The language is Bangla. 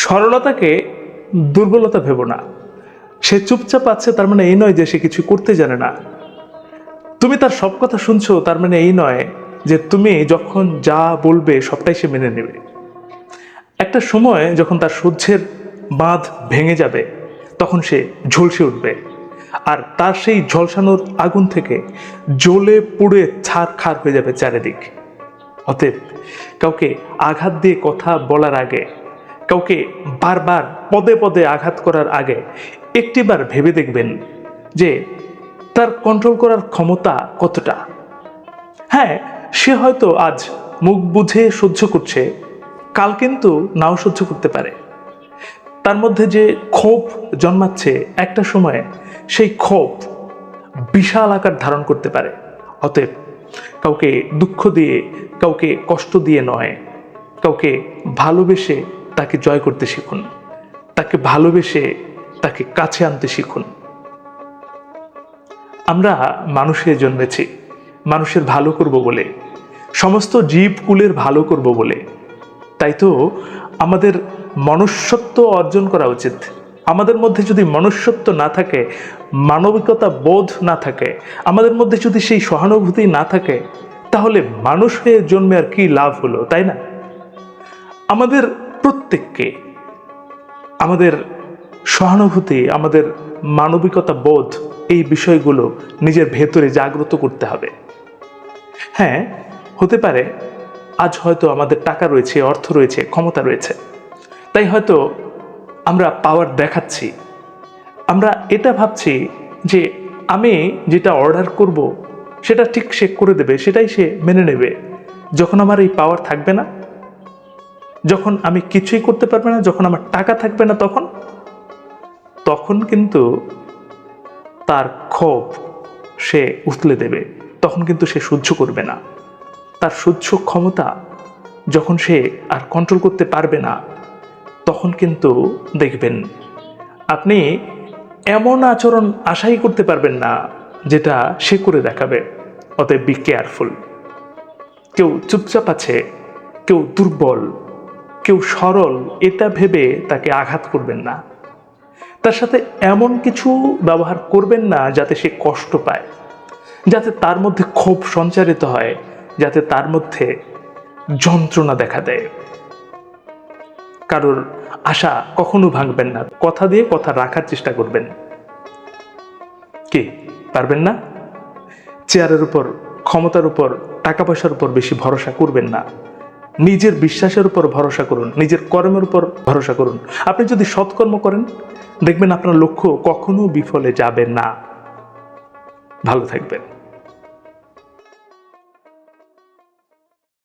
সরলতাকে দুর্বলতা ভেবো না। সে চুপচাপ আছে, তার মানে এই নয় যে সে কিছু করতে জানে না। তুমি তার সব কথা শুনছো, তার মানে এই নয় যে তুমি যখন যা বলবে সবটাই সে মেনে নেবে। একটা সময় যখন তার সহ্যের বাঁধ ভেঙে যাবে, তখন সে ঝলসে উঠবে। আর তার সেই ঝলসানোর আগুন থেকে জ্বলে পুড়ে ছাড় খার হয়ে যাবে চারিদিক। অতএব কাউকে আঘাত দিয়ে কথা বলার আগে কাউকে বারবার পদে পদে আঘাত করার আগে একটিবার ভেবে দেখবেন যে তার কন্ট্রোল করার ক্ষমতা কতটা। হ্যাঁ সে হয়তো আজ মুখ বুঝে সহ্য করছে, কাল কিন্তু নাও সহ্য করতে পারে। তার মধ্যে যে ক্ষোভ জন্মাচ্ছে একটা সময়ে, সেই ক্ষোভ বিশাল আকার ধারণ করতে পারে। অতএব কাউকে দুঃখ দিয়ে, কাউকে কষ্ট দিয়ে নয়, কাউকে ভালোবেসে তাকে জয় করতে শিখুন। তাকে ভালোবেসে তাকে কাছে আনতে শিখুন। আমরা মানুষে জন্মেছি, মানুষের ভালো করব বলে, সমস্ত জীবকুলের ভালো করব বলে। তাই তো আমাদের মনুষ্যত্ব অর্জন করা উচিত। আমাদের মধ্যে যদি মনুষ্যত্ব না থাকে, মানবিকতা বোধ না থাকে, আমাদের মধ্যে যদি সেই সহানুভূতি না থাকে, তাহলে মানুষ হয়ে জন্মে আর কি লাভ হলো, তাই না? আমাদের প্রত্যেককে আমাদের সহানুভূতি, আমাদের মানবিকতা বোধ এই বিষয়গুলো নিজের ভেতরে জাগ্রত করতে হবে। হ্যাঁ হতে পারে আজ হয়তো আমাদের টাকা রয়েছে, অর্থ রয়েছে, ক্ষমতা রয়েছে। তাই হয়তো আমরা পাওয়ার দেখাচ্ছি। আমরা এটা ভাবছি যে আমি যেটা অর্ডার করব, সেটা ঠিক সে করে দেবে, সেটাই সে মেনে নেবে। যখন আমার এই পাওয়ার থাকবে না যখন আমি কিছুই করতে পারবে না, যখন আমার টাকা থাকবে না তখন তখন কিন্তু তার ক্ষোভ সে উতলে দেবে। তখন কিন্তু সে সহ্য করবে না। তার সহ্য ক্ষমতা যখন সে আর কন্ট্রোল করতে পারবে না, তখন কিন্তু দেখবেন আপনি এমন আচরণ আশাই করতে পারবেন না, যেটা সে করে দেখাবে। অতএব বি কেয়ারফুল কেউ চুপচাপ আছে, কেউ দুর্বল। কেউ সরল এটা ভেবে তাকে আঘাত করবেন না। তার সাথে এমন কিছু ব্যবহার করবেন না যাতে সে কষ্ট পায়, যাতে তার মধ্যে ক্ষোভ সঞ্চারিত হয়, যাতে তার মধ্যে যন্ত্রণা দেখা দেয়। কারোর আশা কখনো ভাঙবেন না, কথা দিয়ে কথা রাখার চেষ্টা করবেন। কি, পারবেন না? চেয়ারের উপর, ক্ষমতার উপর, টাকা পয়সার উপর বেশি ভরসা করবেন না। নিজের বিশ্বাসের উপর ভরসা করুন, নিজের কর্মের উপর ভরসা করুন। আপনি যদি সৎকর্ম করেন, দেখবেন আপনার লক্ষ্য কখনো বিফলে যাবে না। ভালো থাকবেন।